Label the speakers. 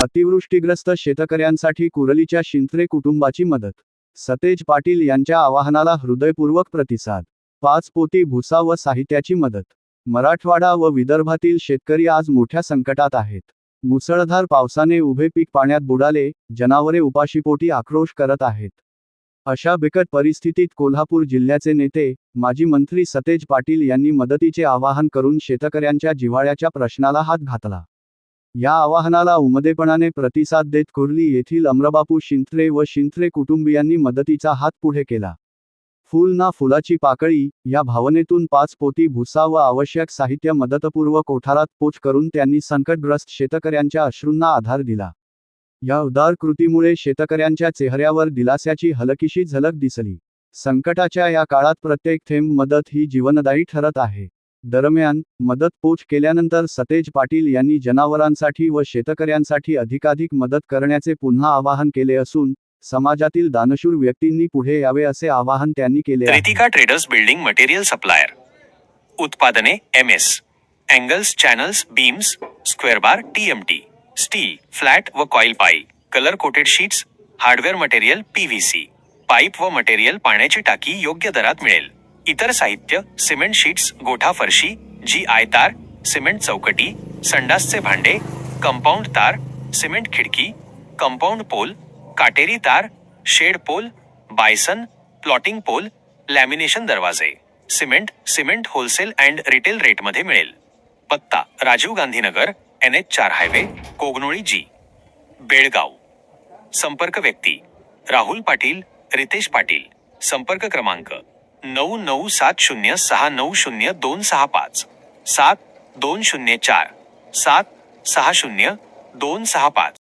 Speaker 1: अतिवृष्टीग्रस्त शेतकऱ्यांसाठी कुरलीच्या शिंत्रे कुटुंबाची मदत. सतेज पाटील यांच्या आवाहनाला हृदयपूर्वक प्रतिसाद. पाच पोती भुसा व साहित्याची मदत. मराठवाडा व विदर्भातील शेतकरी आज मोठ्या संकटात आहेत. मुसळधार पावसाने उभे पीक पाण्यात बुडाले जनावरे उपाशीपोटी आक्रोश करत आहेत. अशा बिकट परिस्थितीत कोल्हापूर जिल्ह्याचे नेते माजी मंत्री सतेज पाटील यांनी मदतीचे आवाहन करून शेतकऱ्यांच्या जिव्हाळ्याच्या प्रश्नाला हात घातला. या आवाहनाला उमदेपणाने प्रतिसाद देत कुर्ली येथील अमरबापू शिंत्रे व शिंत्रे कुटुंबियांनी मदतीचा हात पुढे केला. फुल ना फुलाची पाकळी या भावनेतून पाच पोती भुसा व आवश्यक साहित्य मदतपूर्व कोठारात पोच करून त्यांनी संकटग्रस्त शेतकऱ्यांच्या अश्रूंना आधार दिला. या उदार कृतीमुळे शेतकऱ्यांच्या चेहऱ्यावर दिलास्याची हलकीशी झलक दिसली. संकटाच्या या काळात प्रत्येक थेंब मदत ही जीवनदायी ठरत आहे. दरम्यान मदत पोच केल्यानंतर सतेज पाटील यांनी जनावरांसाठी व शेतकऱ्यांसाठी अधिकाधिक मदत करण्याचे पुन्हा आवाहन केले असून समाजातील दानशूर व्यक्तींनी पुढे यावे असे आवाहन त्यांनी केले
Speaker 2: Ritika traders building material supplier. उत्पादने M S. Angles channels beams square bar TMT steel flat व कॉईल पाई colour coated sheets hardware material PVC pipe व मटेरियल पाण्याची टाकी योग्य दरात मिळेल. इतर साहित्य सिमेंट शीट्स गोठा फरशी जी आय तार सिमेंट चौकटी संडासचे भांडे कंपाऊंड तार सिमेंट खिडकी कंपाऊंड पोल काटेरी तार shed pole bison plotting pole lamination दरवाजे. Cement cement wholesale and retail रेटमध्ये मिळेल. पत्ता राजीव गांधीनगर एन एच चार हायवे कोगनोळी जी. बेळगाव. संपर्क व्यक्ती राहुल पाटील रितेश पाटील. संपर्क क्रमांक नऊ नऊ सात शून्य सहा नऊ शून्य दोन सहा पाच. सात दोन शून्य चार. सात सहा शून्य दोन सहा पाच.